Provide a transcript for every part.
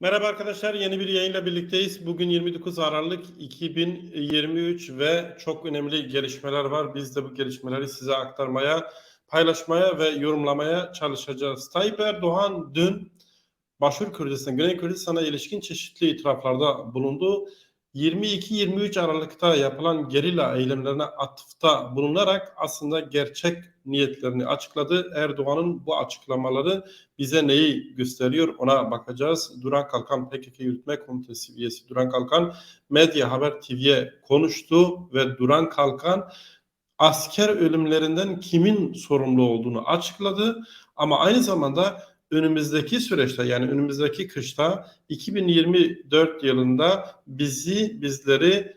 Merhaba arkadaşlar, yeni bir yayınla birlikteyiz. Bugün 29 Aralık 2023 ve çok önemli gelişmeler var. Biz de bu gelişmeleri size aktarmaya, paylaşmaya ve yorumlamaya çalışacağız. Tayyip Erdoğan dün Başur Kürdistan, Güney Kürdistan'a ilişkin çeşitli itiraflarda bulundu. 22-23 Aralık'ta yapılan gerilla eylemlerine atıfta bulunarak aslında gerçek niyetlerini açıkladı. Erdoğan'ın bu açıklamaları bize neyi gösteriyor ona bakacağız. Duran Kalkan PKK Yürütme Komitesi üyesi Duran Kalkan Medya Haber TV'ye konuştu ve Duran Kalkan asker ölümlerinden kimin sorumlu olduğunu açıkladı. Ama aynı zamanda önümüzdeki süreçte yani önümüzdeki kışta 2024 yılında bizi bizleri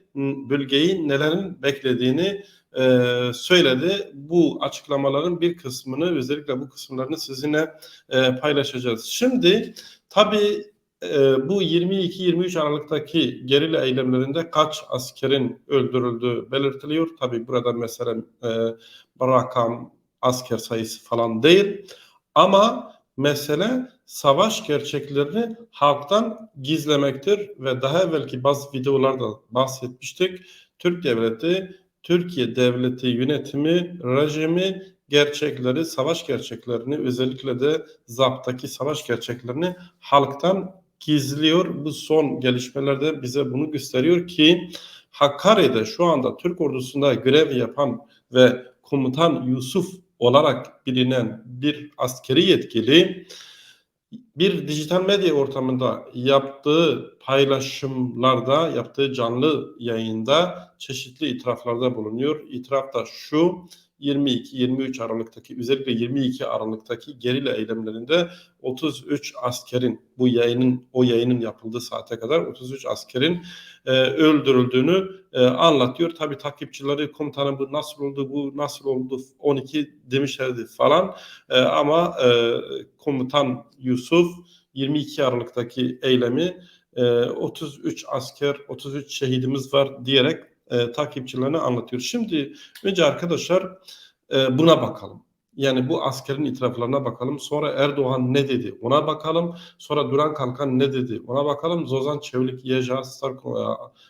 bölgeyi nelerin beklediğini e, söyledi. Bu açıklamaların bir kısmını özellikle bu kısımlarını sizinle e, paylaşacağız. Şimdi tabii e, bu 22-23 Aralık'taki gerilla eylemlerinde kaç askerin öldürüldüğü belirtiliyor. Tabii burada mesela e, rakam asker sayısı falan değil. Ama mesele savaş gerçeklerini halktan gizlemektir ve daha evvelki bazı videolarda bahsetmiştik. Türk devleti, Türkiye devleti yönetimi, rejimi gerçekleri, savaş gerçeklerini özellikle de zaptaki savaş gerçeklerini halktan gizliyor. Bu son gelişmelerde bize bunu gösteriyor ki Hakkari'de şu anda Türk ordusunda görev yapan ve komutan Yusuf olarak bilinen bir askeri yetkili bir dijital medya ortamında yaptığı paylaşımlarda, yaptığı canlı yayında çeşitli itiraflarda bulunuyor. İtiraf da şu, 22-23 Aralık'taki özellikle 22 Aralık'taki gerilla eylemlerinde 33 askerin bu yayının o yayının yapıldığı saate kadar 33 askerin e, öldürüldüğünü e, anlatıyor. Tabi takipçileri komutanım bu nasıl oldu bu nasıl oldu 12 demişlerdi falan e, ama e, komutan Yusuf 22 Aralık'taki eylemi e, 33 asker 33 şehidimiz var diyerek e, takipçilerine anlatıyor. Şimdi önce arkadaşlar e, buna bakalım. Yani bu askerin itiraflarına bakalım. Sonra Erdoğan ne dedi ona bakalım. Sonra Duran Kalkan ne dedi ona bakalım. Zozan Çevlik Yeja Star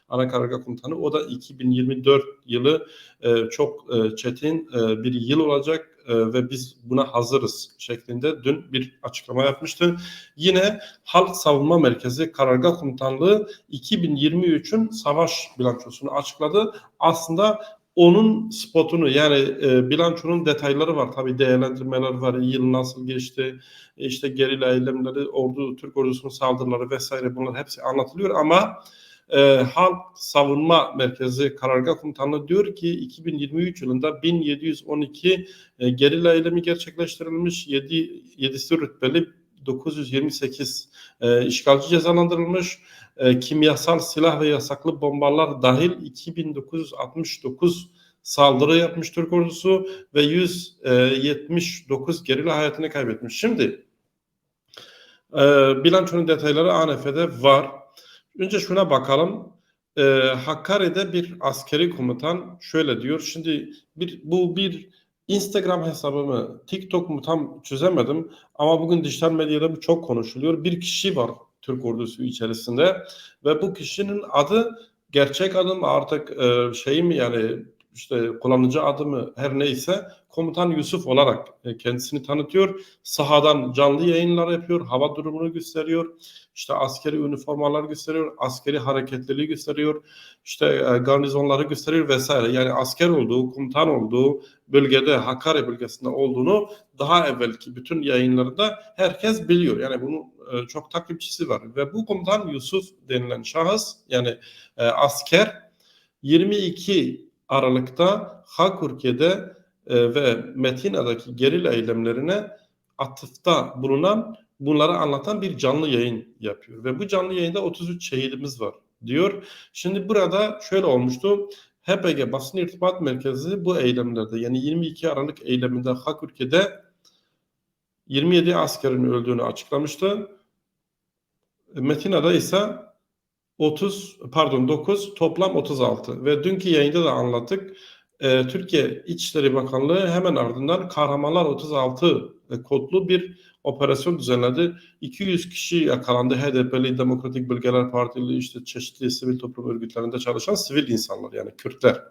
Ana Karargah Komutanı o da 2024 yılı e, çok e, çetin e, bir yıl olacak e, ve biz buna hazırız şeklinde dün bir açıklama yapmıştı. Yine Halk Savunma Merkezi Karargah Komutanlığı 2023'ün savaş bilançosunu açıkladı. Aslında onun spotunu yani e, bilançonun detayları var tabii değerlendirmeler var yıl nasıl geçti işte gerilla eylemleri ordu Türk ordusunun saldırıları vesaire bunlar hepsi anlatılıyor ama e, Halk Savunma Merkezi Karargah Komutanlığı diyor ki 2023 yılında 1712 e, gerilla eylemi gerçekleştirilmiş 7 7'si rütbeli 928 e, işgalci cezalandırılmış e, kimyasal silah ve yasaklı bombalar dahil 2969 saldırı yapmış Türk ordusu ve 179 gerilla hayatını kaybetmiş. Şimdi e, bilançonun detayları ANF'de var. Önce şuna bakalım. E, Hakkari'de bir askeri komutan şöyle diyor. Şimdi bir bu bir Instagram hesabımı, TikTok mu tam çözemedim ama bugün dijital medyada bu çok konuşuluyor. Bir kişi var Türk ordusu içerisinde ve bu kişinin adı gerçek adım artık e, şey mi yani işte kullanıcı adı mı her neyse komutan Yusuf olarak e, kendisini tanıtıyor. Sahadan canlı yayınlar yapıyor, hava durumunu gösteriyor. İşte askeri üniformalar gösteriyor, askeri hareketliliği gösteriyor. İşte e, garnizonları gösteriyor vesaire. Yani asker olduğu, komutan olduğu bölgede Hakkari bölgesinde olduğunu daha evvelki bütün yayınlarında herkes biliyor. Yani bunu e, çok takipçisi var ve bu komutan Yusuf denilen şahıs yani asker 22 Aralık'ta Hakurke'de e, ve Metina'daki gerilla eylemlerine atıfta bulunan bunları anlatan bir canlı yayın yapıyor. Ve bu canlı yayında 33 şehidimiz var diyor. Şimdi burada şöyle olmuştu. HPG Basın İrtibat Merkezi bu eylemlerde yani 22 Aralık eyleminde Hakurke'de 27 askerin öldüğünü açıklamıştı. Metina'da ise 30 pardon 9 toplam 36 ve dünkü yayında da anlattık. Ee, Türkiye İçişleri Bakanlığı hemen ardından Kahramanlar 36 e, kodlu bir operasyon düzenledi. 200 kişi yakalandı. HDP'li, Demokratik Bölgeler Partili, işte çeşitli sivil toplum örgütlerinde çalışan sivil insanlar yani Kürtler.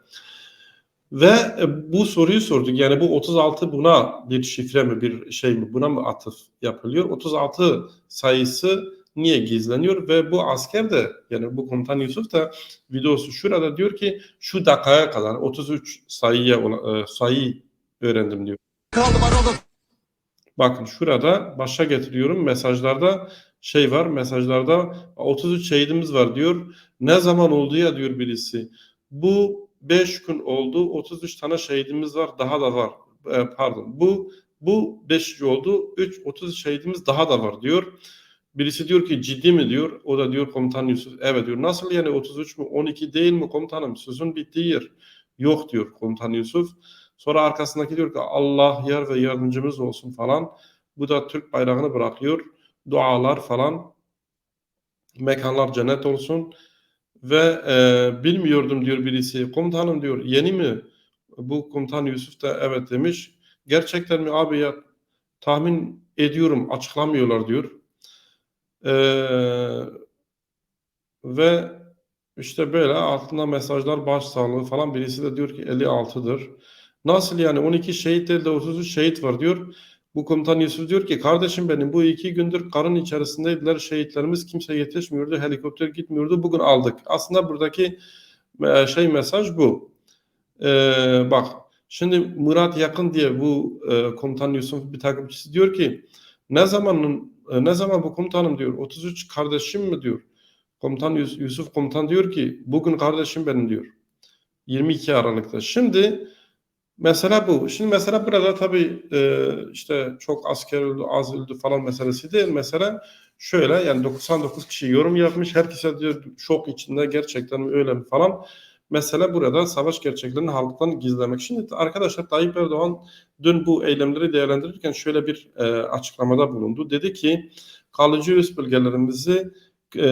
Ve e, bu soruyu sorduk. Yani bu 36 buna bir şifre mi, bir şey mi, buna mı atıf yapılıyor? 36 sayısı niye gizleniyor? Ve bu asker de yani bu komutan Yusuf da videosu şurada diyor ki şu dakikaya kadar 33 sayıya e, sayı öğrendim diyor. Bakın şurada başa getiriyorum mesajlarda şey var mesajlarda 33 şehidimiz var diyor. Ne zaman oldu ya diyor birisi. Bu 5 gün oldu 33 tane şehidimiz var daha da var. E, pardon bu bu 5 oldu 3 30 şehidimiz daha da var diyor. Birisi diyor ki ciddi mi diyor. O da diyor komutan Yusuf. Evet diyor. Nasıl yani 33 mü 12 değil mi komutanım? Sözün bittiği yer. Yok diyor komutan Yusuf. Sonra arkasındaki diyor ki Allah yar ve yardımcımız olsun falan. Bu da Türk bayrağını bırakıyor. Dualar falan. Mekanlar cennet olsun. Ve e, bilmiyordum diyor birisi. Komutanım diyor yeni mi? Bu komutan Yusuf da evet demiş. Gerçekten mi abi ya tahmin ediyorum açıklamıyorlar diyor. Ee, ve işte böyle altında mesajlar baş sağlığı falan birisi de diyor ki 56'dır. Nasıl yani 12 şehit değil de 33 şehit var diyor. Bu komutan Yusuf diyor ki kardeşim benim bu iki gündür karın içerisindeydiler şehitlerimiz kimse yetişmiyordu helikopter gitmiyordu bugün aldık. Aslında buradaki e, şey mesaj bu. Ee, bak şimdi Murat Yakın diye bu e, komutan Yusuf bir takipçisi diyor ki ne zamanın e, ne zaman bu komutanım diyor 33 kardeşim mi diyor. Komutan Yusuf komutan diyor ki bugün kardeşim benim diyor. 22 Aralık'ta. Şimdi mesela bu. Şimdi mesela burada tabii e, işte çok asker öldü, az öldü falan meselesi değil. Mesela şöyle yani 99 kişi yorum yapmış. Herkese diyor şok içinde gerçekten öyle mi falan. Mesela burada savaş gerçeklerini halktan gizlemek. Şimdi arkadaşlar Tayyip Erdoğan dün bu eylemleri değerlendirirken şöyle bir e, açıklamada bulundu. Dedi ki kalıcı üst bölgelerimizi e,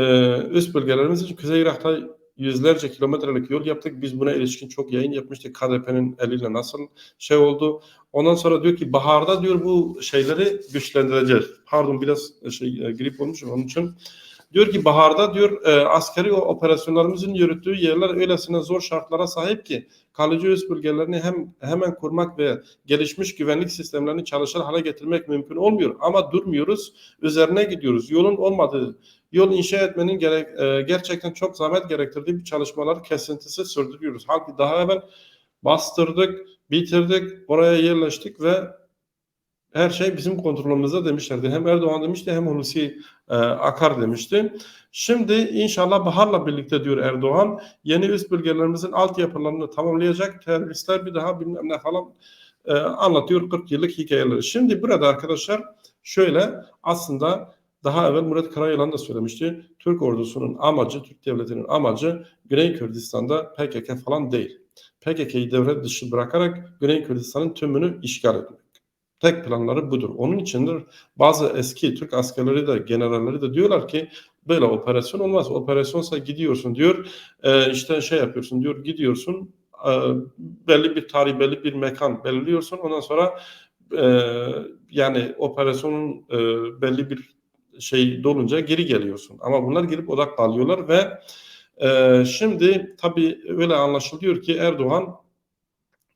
üst bölgelerimiz için Kuzey Irak'ta yüzlerce kilometrelik yol yaptık. Biz buna ilişkin çok yayın yapmıştık. KDP'nin eliyle nasıl şey oldu. Ondan sonra diyor ki baharda diyor bu şeyleri güçlendireceğiz. Pardon biraz şey e, grip olmuşum onun için. Diyor ki baharda diyor e, askeri operasyonlarımızın yürüttüğü yerler öylesine zor şartlara sahip ki kalıcı üst bölgelerini hem hemen kurmak ve gelişmiş güvenlik sistemlerini çalışır hale getirmek mümkün olmuyor. Ama durmuyoruz, üzerine gidiyoruz. Yolun olmadığı, yol inşa etmenin gerek, e, gerçekten çok zahmet gerektirdiği bir çalışmalar kesintisi sürdürüyoruz. Halbuki daha evvel bastırdık, bitirdik, oraya yerleştik ve her şey bizim kontrolümüzde demişlerdi. Hem Erdoğan demişti hem Hulusi e, Akar demişti. Şimdi inşallah baharla birlikte diyor Erdoğan yeni üst bölgelerimizin altyapılarını tamamlayacak teröristler bir daha bilmem ne falan e, anlatıyor 40 yıllık hikayeleri. Şimdi burada arkadaşlar şöyle aslında daha evvel Murat Karayılan da söylemişti. Türk ordusunun amacı, Türk devletinin amacı Güney Kürdistan'da PKK falan değil. PKK'yı devlet dışı bırakarak Güney Kürdistan'ın tümünü işgal etmek. Tek planları budur. Onun içindir bazı eski Türk askerleri de generalleri de diyorlar ki böyle operasyon olmaz. Operasyonsa gidiyorsun diyor e, işte şey yapıyorsun diyor gidiyorsun e, belli bir tarih belli bir mekan belirliyorsun ondan sonra e, yani operasyonun e, belli bir şey dolunca geri geliyorsun. Ama bunlar girip odaklanıyorlar ve e, şimdi tabii öyle anlaşılıyor ki Erdoğan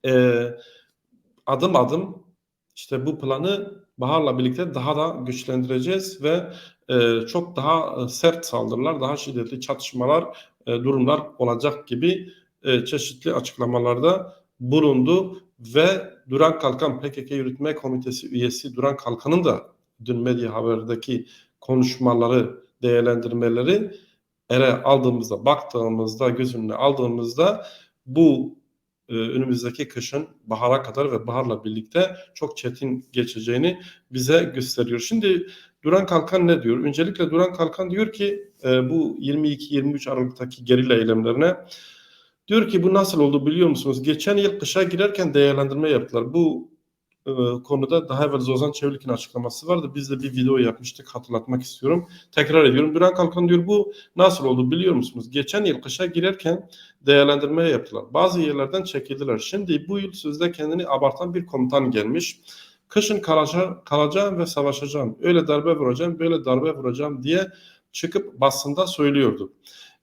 e, adım adım işte bu planı Bahar'la birlikte daha da güçlendireceğiz ve e, çok daha e, sert saldırılar, daha şiddetli çatışmalar, e, durumlar olacak gibi e, çeşitli açıklamalarda bulundu ve Duran Kalkan PKK Yürütme Komitesi üyesi Duran Kalkan'ın da dün medya haberdeki konuşmaları, değerlendirmeleri ele aldığımızda, baktığımızda, göz önüne aldığımızda bu e, önümüzdeki kışın bahara kadar ve baharla birlikte çok çetin geçeceğini bize gösteriyor. Şimdi Duran Kalkan ne diyor? Öncelikle Duran Kalkan diyor ki e, bu 22-23 Aralık'taki gerilla eylemlerine diyor ki bu nasıl oldu biliyor musunuz? Geçen yıl kışa girerken değerlendirme yaptılar. Bu e, konuda daha evvel Zozan Çevlik'in açıklaması vardı. Biz de bir video yapmıştık hatırlatmak istiyorum. Tekrar ediyorum. Duran Kalkan diyor bu nasıl oldu biliyor musunuz? Geçen yıl kışa girerken değerlendirme yaptılar. Bazı yerlerden çekildiler. Şimdi bu yıl sözde kendini abartan bir komutan gelmiş. Kışın kalacağım, kalacağım ve savaşacağım. Öyle darbe vuracağım, böyle darbe vuracağım diye çıkıp basında söylüyordu.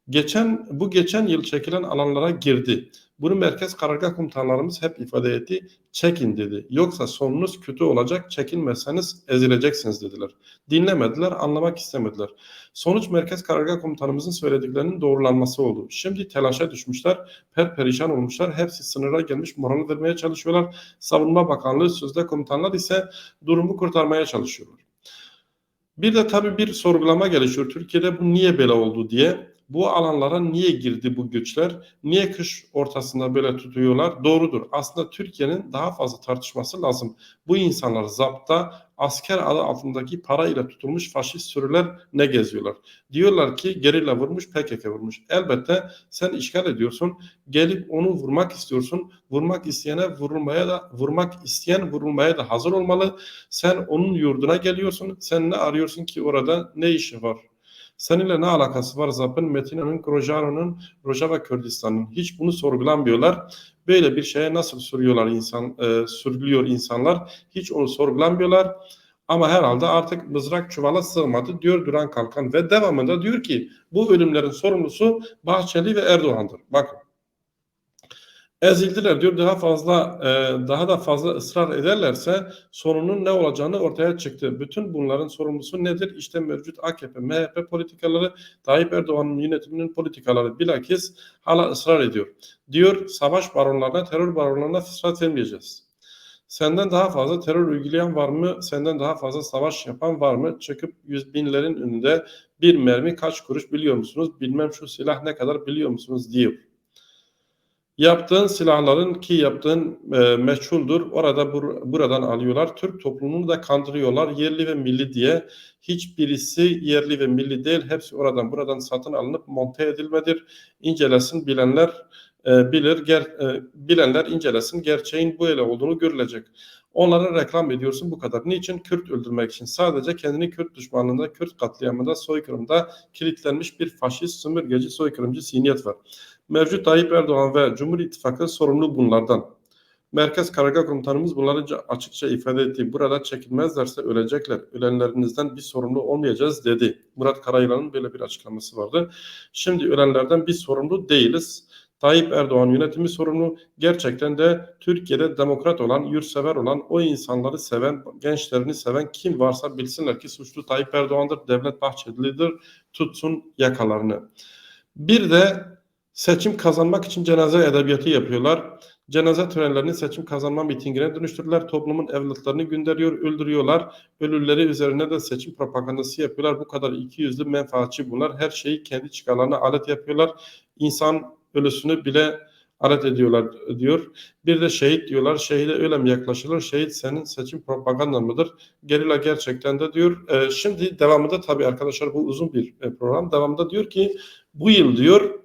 Geçen bu geçen yıl çekilen alanlara girdi. Bunu merkez karargah komutanlarımız hep ifade etti. Çekin dedi. Yoksa sonunuz kötü olacak. Çekinmezseniz ezileceksiniz dediler. Dinlemediler, anlamak istemediler. Sonuç merkez karargah komutanımızın söylediklerinin doğrulanması oldu. Şimdi telaşa düşmüşler, per perişan olmuşlar. Hepsi sınıra gelmiş, moral vermeye çalışıyorlar. Savunma Bakanlığı sözde komutanlar ise durumu kurtarmaya çalışıyorlar. Bir de tabii bir sorgulama gelişiyor. Türkiye'de bu niye böyle oldu diye. Bu alanlara niye girdi bu güçler? Niye kış ortasında böyle tutuyorlar? Doğrudur. Aslında Türkiye'nin daha fazla tartışması lazım. Bu insanlar zapta asker adı altındaki para ile tutulmuş faşist sürüler ne geziyorlar? Diyorlar ki gerilla vurmuş, PKK vurmuş. Elbette sen işgal ediyorsun. Gelip onu vurmak istiyorsun. Vurmak isteyene vurulmaya da vurmak isteyen vurulmaya da hazır olmalı. Sen onun yurduna geliyorsun. Sen ne arıyorsun ki orada? Ne işi var? Seninle ne alakası var Zap'ın, Metina'nın, Rojava'nın, Rojava Kürdistan'ın? Hiç bunu sorgulamıyorlar. Böyle bir şeye nasıl sürüyorlar insan, e, sürülüyor insanlar? Hiç onu sorgulamıyorlar. Ama herhalde artık mızrak çuvala sığmadı diyor Duran Kalkan ve devamında diyor ki bu ölümlerin sorumlusu Bahçeli ve Erdoğan'dır. Bakın ezildiler diyor daha fazla e, daha da fazla ısrar ederlerse sonunun ne olacağını ortaya çıktı. Bütün bunların sorumlusu nedir? İşte mevcut AKP, MHP politikaları, Tayyip Erdoğan'ın yönetiminin politikaları bilakis hala ısrar ediyor. Diyor savaş baronlarına, terör baronlarına fırsat vermeyeceğiz. Senden daha fazla terör uygulayan var mı? Senden daha fazla savaş yapan var mı? Çıkıp yüz binlerin önünde bir mermi kaç kuruş biliyor musunuz? Bilmem şu silah ne kadar biliyor musunuz diyor. Yaptığın silahların ki yaptığın e, meçhuldür. Orada bur buradan alıyorlar. Türk toplumunu da kandırıyorlar. Yerli ve milli diye. Hiçbirisi yerli ve milli değil. Hepsi oradan buradan satın alınıp monte edilmedir. İncelesin bilenler e, bilir. Ger, e, bilenler incelesin. Gerçeğin bu ele olduğunu görülecek. Onlara reklam ediyorsun bu kadar. Niçin? Kürt öldürmek için. Sadece kendini Kürt düşmanlığında, Kürt katliamında, soykırımda kilitlenmiş bir faşist, sömürgeci, soykırımcı zihniyet var. Mevcut Tayyip Erdoğan ve Cumhur İttifakı sorumlu bunlardan. Merkez Karargah Komutanımız bunları açıkça ifade etti. Burada çekilmezlerse ölecekler. Ölenlerinizden bir sorumlu olmayacağız dedi. Murat Karayılan'ın böyle bir açıklaması vardı. Şimdi ölenlerden bir sorumlu değiliz. Tayyip Erdoğan yönetimi sorumlu. Gerçekten de Türkiye'de demokrat olan, yurtsever olan, o insanları seven, gençlerini seven kim varsa bilsinler ki suçlu Tayyip Erdoğan'dır, Devlet Bahçeli'dir, tutsun yakalarını. Bir de seçim kazanmak için cenaze edebiyatı yapıyorlar. Cenaze törenlerini seçim kazanma mitingine dönüştürdüler. Toplumun evlatlarını gönderiyor, öldürüyorlar. Ölüleri üzerine de seçim propagandası yapıyorlar. Bu kadar iki yüzlü menfaatçi bunlar. Her şeyi kendi çıkarlarına alet yapıyorlar. İnsan ölüsünü bile alet ediyorlar diyor. Bir de şehit diyorlar. Şehide öyle mi yaklaşılır? Şehit senin seçim propagandan mıdır? Gerilla gerçekten de diyor. E, şimdi devamında tabii arkadaşlar bu uzun bir e, program. Devamında diyor ki bu yıl diyor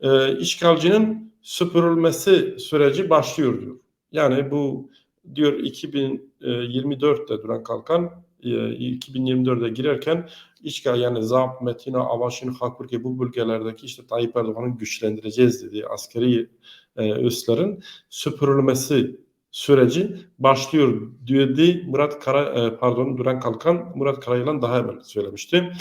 e, işgalcinin süpürülmesi süreci başlıyor diyor. Yani bu diyor 2024'te Duran Kalkan 2024'e girerken işgal yani Zap, Metina, Avaşin, Hakurki bu bölgelerdeki işte Tayyip Erdoğan'ın güçlendireceğiz dediği askeri e, üslerin süpürülmesi süreci başlıyor dedi Murat Kara e, pardon Duran Kalkan Murat Karayılan daha evvel söylemişti.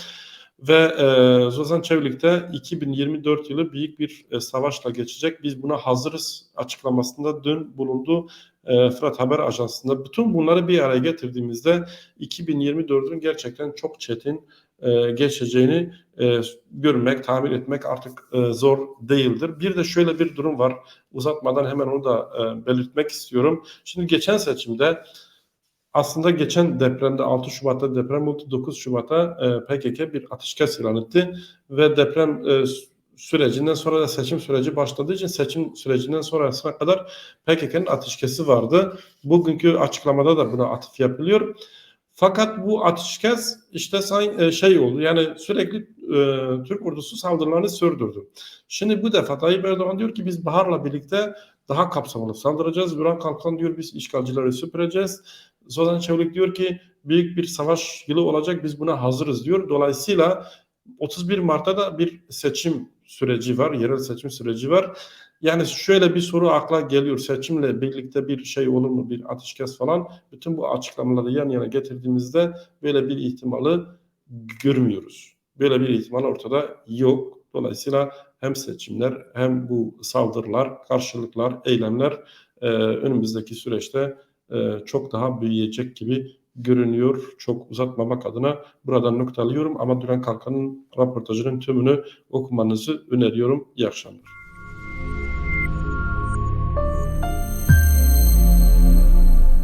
Ve e, Zozan Çevlik'te 2024 yılı büyük bir e, savaşla geçecek. Biz buna hazırız açıklamasında dün bulundu e, Fırat Haber Ajansı'nda. Bütün bunları bir araya getirdiğimizde 2024'ün gerçekten çok çetin e, geçeceğini e, görmek, tahmin etmek artık e, zor değildir. Bir de şöyle bir durum var. Uzatmadan hemen onu da e, belirtmek istiyorum. Şimdi geçen seçimde aslında geçen depremde 6 Şubat'ta deprem oldu. 9 Şubat'a e, PKK bir ateşkes ilan etti ve deprem e, sürecinden sonra da seçim süreci başladığı için seçim sürecinden sonrasına kadar PKK'nın ateşkesi vardı. Bugünkü açıklamada da buna atıf yapılıyor. Fakat bu ateşkes işte e, şey oldu yani sürekli e, Türk ordusu saldırılarını sürdürdü. Şimdi bu defa Tayyip Erdoğan diyor ki biz Bahar'la birlikte daha kapsamlı saldıracağız. Duran Kalkan diyor biz işgalcileri süpüreceğiz. Zozan Çevik diyor ki büyük bir savaş yılı olacak biz buna hazırız diyor. Dolayısıyla 31 Mart'ta da bir seçim süreci var, yerel seçim süreci var. Yani şöyle bir soru akla geliyor. Seçimle birlikte bir şey olur mu? Bir ateşkes falan. Bütün bu açıklamaları yan yana getirdiğimizde böyle bir ihtimali görmüyoruz. Böyle bir ihtimal ortada yok. Dolayısıyla hem seçimler hem bu saldırılar, karşılıklar, eylemler e, önümüzdeki süreçte e, çok daha büyüyecek gibi görünüyor. Çok uzatmamak adına buradan noktalıyorum ama Duran Kalkan'ın röportajının tümünü okumanızı öneriyorum. İyi akşamlar.